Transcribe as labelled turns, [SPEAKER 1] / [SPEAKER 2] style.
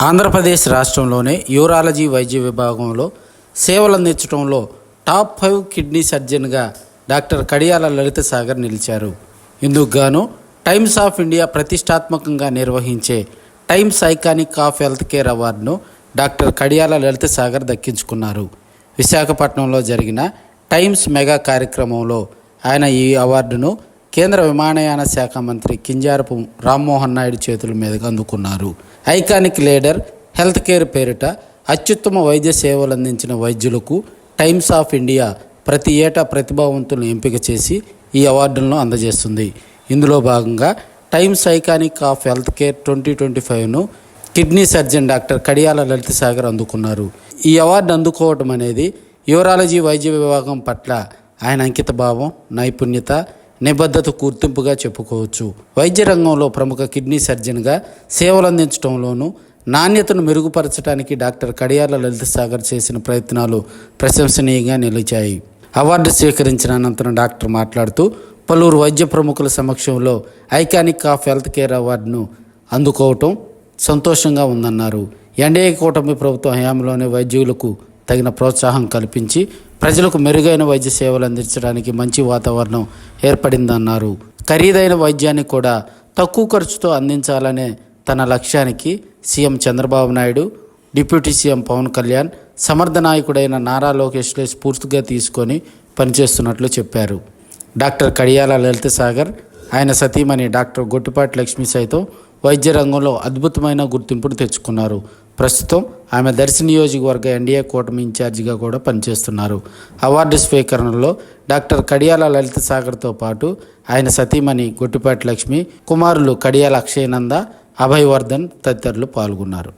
[SPEAKER 1] ఆంధ్రప్రదేశ్ రాష్ట్రంలోనే యూరాలజీ వైద్య విభాగంలో సేవలు అందించడంలో టాప్ ఫైవ్ కిడ్నీ సర్జన్గా డాక్టర్ కడియాల లలిత సాగర్ నిలిచారు. ఇందుకు గాను టైమ్స్ ఆఫ్ ఇండియా ప్రతిష్టాత్మకంగా నిర్వహించే Times iconic of health care అవార్డును డాక్టర్ కడియాల లలిత సాగర్ దక్కించుకున్నారు. విశాఖపట్నంలో జరిగిన టైమ్స్ మెగా కార్యక్రమంలో ఆయన ఈ అవార్డును కేంద్ర విమానయాన శాఖ మంత్రి కింజారపు రామ్మోహన్ నాయుడు చేతుల మీదుగా అందుకున్నారు. ఐకానిక్ లీడర్ హెల్త్ కేర్ పేరిట అత్యుత్తమ వైద్య సేవలు అందించిన వైద్యులకు టైమ్స్ ఆఫ్ ఇండియా ప్రతి ఏటా ప్రతిభావంతులను ఎంపిక చేసి ఈ అవార్డులను అందజేస్తుంది. ఇందులో భాగంగా Times iconic of health care twenty twenty ఫైవ్ను kidney surgeon doctor Kadiyala Lalitha Sagar అందుకున్నారు. ఈ అవార్డు అందుకోవటం అనేది యూరాలజీ వైద్య విభాగం పట్ల ఆయన అంకిత భావం నైపుణ్యత నిబద్ధత గుర్తింపుగా చెప్పుకోవచ్చు. వైద్య రంగంలో ప్రముఖ కిడ్నీ సర్జన్గా సేవలు అందించడంలోనూ నాణ్యతను మెరుగుపరచడానికి డాక్టర్ కడియాల లలిత సాగర్ చేసిన ప్రయత్నాలు ప్రశంసనీయంగా నిలిచాయి. అవార్డు స్వీకరించిన అనంతరం డాక్టర్ మాట్లాడుతూ పలువురు వైద్య ప్రముఖుల సమక్షంలో ఐకానిక్ ఆఫ్ హెల్త్ కేర్ అవార్డును అందుకోవటం సంతోషంగా ఉందన్నారు. ఎన్డీఏ కూటమి ప్రభుత్వ హయాంలోనే వైద్యులకు తగిన ప్రోత్సాహం కల్పించి ప్రజలకు మెరుగైన వైద్య సేవలు అందించడానికి మంచి వాతావరణం ఏర్పడిందన్నారు. ఖరీదైన వైద్యాన్ని కూడా తక్కువ ఖర్చుతో అందించాలనే తన లక్ష్యానికి CM Chandrababu Naidu deputy CM Pawan Kalyan సమర్థ నాయకుడైన నారా లోకేష్లే స్ఫూర్తిగా తీసుకొని పనిచేస్తున్నట్లు చెప్పారు. డాక్టర్ కడియాల లలిత సాగర్ ఆయన సతీమణి డాక్టర్ గొట్టిపాటి లక్ష్మి సైతం వైద్య రంగంలో అద్భుతమైన గుర్తింపును తెచ్చుకున్నారు. ప్రస్తుతం ఆమె దర్శి నియోజకవర్గ ఎన్డీఏ కూటమి ఇన్ఛార్జిగా కూడా పనిచేస్తున్నారు. అవార్డు స్వీకరణలో డాక్టర్ కడియాల లలిత సాగర్తో పాటు ఆయన సతీమణి గొట్టిపాటి లక్ష్మి కుమారులు కడియాల అక్షయనంద అభయవర్ధన్ తదితరులు పాల్గొన్నారు.